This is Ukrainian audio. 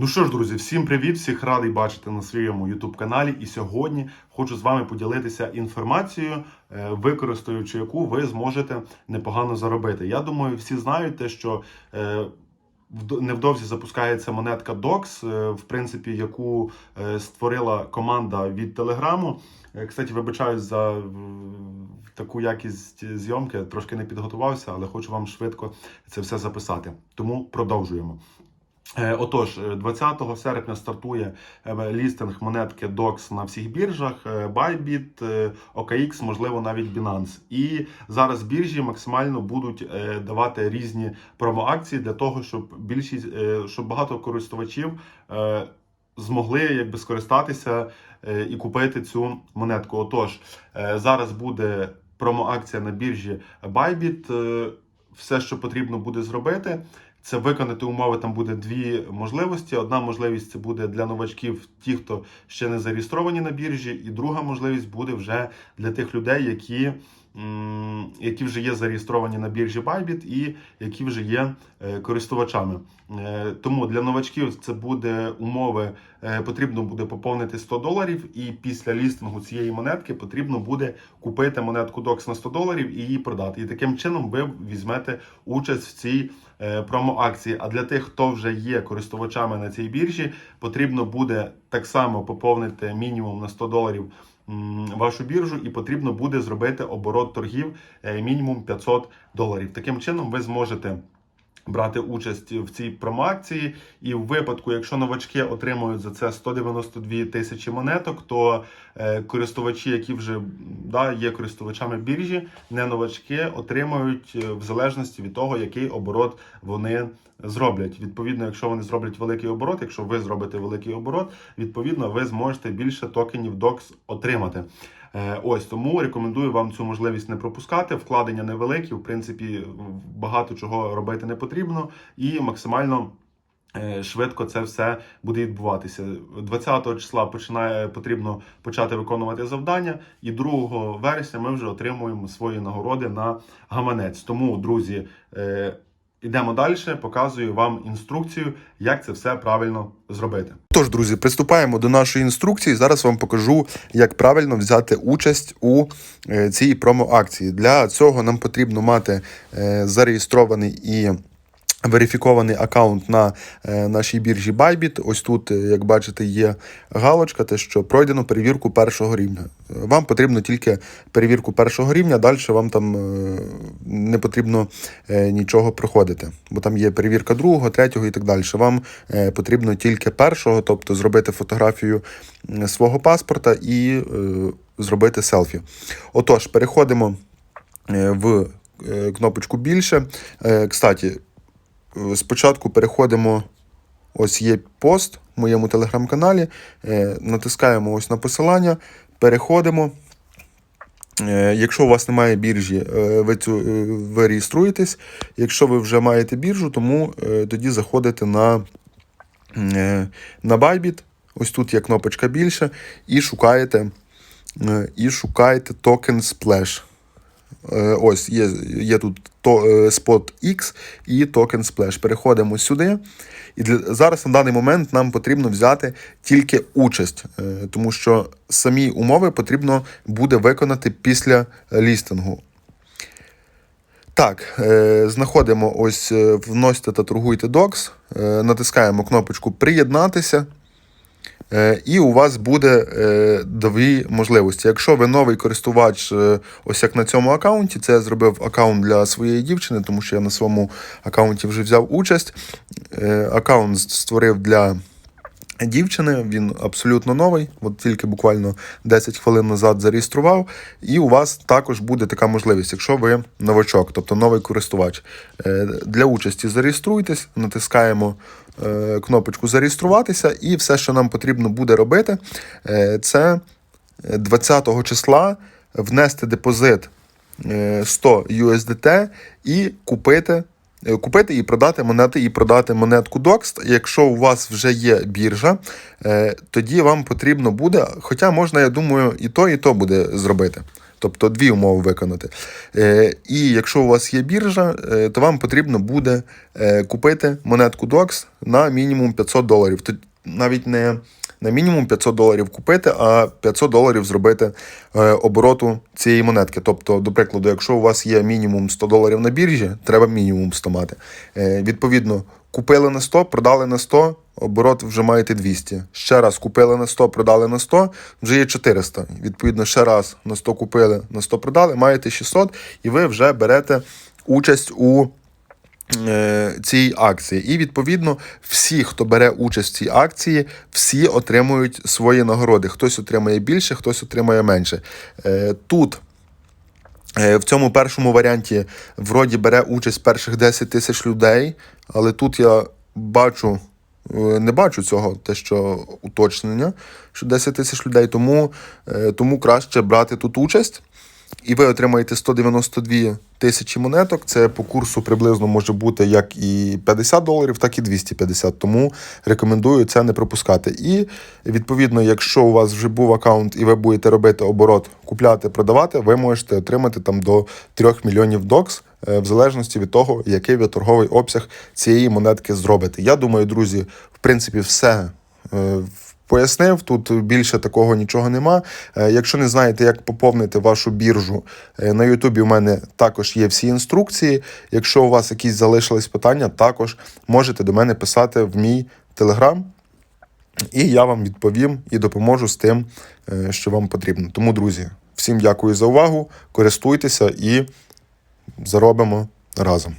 Ну що ж, друзі, всім привіт! Всіх радий бачити на своєму YouTube каналі. І сьогодні хочу з вами поділитися інформацією, е, використовуючи яку ви зможете непогано заробити. Я думаю, всі знають те, що е, невдовзі запускається монетка DOX, е, в принципі, яку створила команда від Телеграму. Кстати, вибачаюсь за таку якість зйомки, трошки не підготувався, але хочу вам швидко це все записати. Тому продовжуємо. Е, Отож, е, 20 серпня стартує е, лістинг монетки DOX на всіх біржах: е, Bybit, е, OKX, можливо, навіть Binance. І зараз біржі максимально будуть е, давати різні промоакції для того, щоб більшість, е, щоб багато користувачів е, змогли якби скористатися е, і купити цю монетку. Отож, е, зараз буде промоакція на біржі Bybit. Е, Все, що потрібно буде зробити, це виконати умови. Там буде дві можливості. Одна можливість це буде для новачків, ті, хто ще не зареєстровані на біржі, і друга можливість буде вже для тих людей, які, які вже є зареєстровані на біржі Bybit і які вже є е, користувачами. Е, Тому для новачків це буде умови. е, Потрібно буде поповнити 100 доларів, і після лістингу цієї монетки потрібно буде купити монетку DOX на 100 доларів і її продати. І таким чином ви візьмете участь в цій промо-акції. А для тих, хто вже є користувачами на цій біржі, потрібно буде так само поповнити мінімум на 100 доларів вашу біржу, і потрібно буде зробити оборот торгів е, мінімум 500 доларів. Таким чином, ви зможете. Брати участь в цій промоакції, і в випадку, якщо новачки отримують за це 192 тисячі монеток, то е, користувачі, які вже да, є користувачами біржі, не новачки, отримують е, в залежності від того, який оборот вони зроблять. Відповідно, якщо вони зроблять великий оборот, якщо ви зробите великий оборот, відповідно ви зможете більше токенів DOX отримати. Е, Ось тому рекомендую вам цю можливість не пропускати. Вкладення невеликі, в принципі, багато чого робити не потрібно, і максимально. е, Швидко це все буде відбуватися. 20 числа починає потрібно почати виконувати завдання, і 2 вересня ми вже отримуємо свої нагороди на гаманець. Тому, друзі, йдемо далі. Показую вам інструкцію, як це все правильно зробити. Тож, друзі, приступаємо до нашої інструкції. Зараз вам покажу, як правильно взяти участь у е, цій промо-акції. Для цього нам потрібно мати е, зареєстрований і верифікований аккаунт на е, нашій біржі Bybit. Ось тут, е, як бачите, є галочка, те, що пройдено перевірку першого рівня. Е, Вам потрібно тільки перевірку першого рівня, далі вам там не потрібно нічого проходити, бо там є перевірка другого, третього і так далі. Вам потрібно тільки першого, тобто зробити фотографію свого паспорта і зробити селфі. Отож, переходимо в кнопочку більше. Кстати, спочатку переходимо. Ось є пост в моєму телеграм-каналі. Е, Натискаємо ось на посилання, переходимо. Е, Якщо у вас немає біржі, е, ви, цю, е, ви реєструєтесь. Якщо ви вже маєте біржу, тому е, тоді заходите на, е, на Bybit. Ось тут є кнопочка більше, і шукаєте, е, і шукаєте токен Splash. Е, Ось є, є тут то, е, Spot X і токен Splash. Переходимо сюди. І для, зараз на даний момент нам потрібно взяти тільки участь, е, тому що самі умови потрібно буде виконати після лістингу. Так, е, знаходимо ось е, вносьте та торгуйте докс, е, натискаємо кнопочку Приєднатися. Е, І у вас буде е, дві можливості. Якщо ви новий користувач, е, ось як на цьому аккаунті, це я зробив аккаунт для своєї дівчини, тому що я на своєму аккаунті вже взяв участь. Аккаунт створив для дівчини, він абсолютно новий, от тільки буквально 10 хвилин назад зареєстрував. І у вас також буде така можливість, якщо ви новачок, тобто новий користувач. Е, Для участі зареєструйтесь, натискаємо е, кнопочку зареєструватися, і все, що нам потрібно буде робити, е, це 20 числа внести депозит е, 100 USDT і купити. Е, Купити і продати монети, і продати монетку DOX. Якщо у вас вже є біржа, е, тоді вам потрібно буде, хоча можна, я думаю, і то, і то буде зробити. Тобто дві умови виконати. Е, і якщо у вас є біржа, то вам потрібно буде купити монетку DOX на мінімум 500 доларів. Навіть не на мінімум 500 доларів купити, а 500 доларів зробити е, обороту цієї монетки. Тобто, до прикладу, якщо у вас є мінімум 100 доларів на біржі, треба мінімум 100 мати. Е, відповідно, купили на 100, продали на 100, оборот вже маєте 200. Ще раз купили на 100, продали на 100, вже є 400. Відповідно, ще раз на 100 купили, на 100 продали, маєте 600, і ви вже берете участь у е, цій акції. І відповідно, всі, хто бере участь в цій акції, всі отримують свої нагороди. Хтось отримає більше, хтось отримає менше. Е, Тут. е, В цьому першому варіанті вроді бере участь перших 10 тисяч людей, але тут я бачу, не бачу цього, те, що уточнення, що 10 тисяч людей, тому, тому краще брати тут участь. І ви отримаєте 192 тисячі монеток. Це по курсу приблизно може бути як і 50 доларів, так і 250. Тому рекомендую це не пропускати. І відповідно, якщо у вас вже був аккаунт і ви будете робити оборот, купляти, продавати, ви можете отримати там до 3 мільйонів докс. е, В залежності від того, який ви торговий обсяг цієї монетки зробите. Я думаю, друзі, в принципі, все е, пояснив. Тут більше такого нічого нема. Е, Якщо не знаєте, як поповнити вашу біржу, е, на Ютубі у мене також є всі інструкції. Якщо у вас якісь залишились питання, також можете до мене писати в мій телеграм. І я вам відповім і допоможу з тим, е, що вам потрібно. Тому, друзі, всім дякую за увагу, користуйтеся і заробимо разом.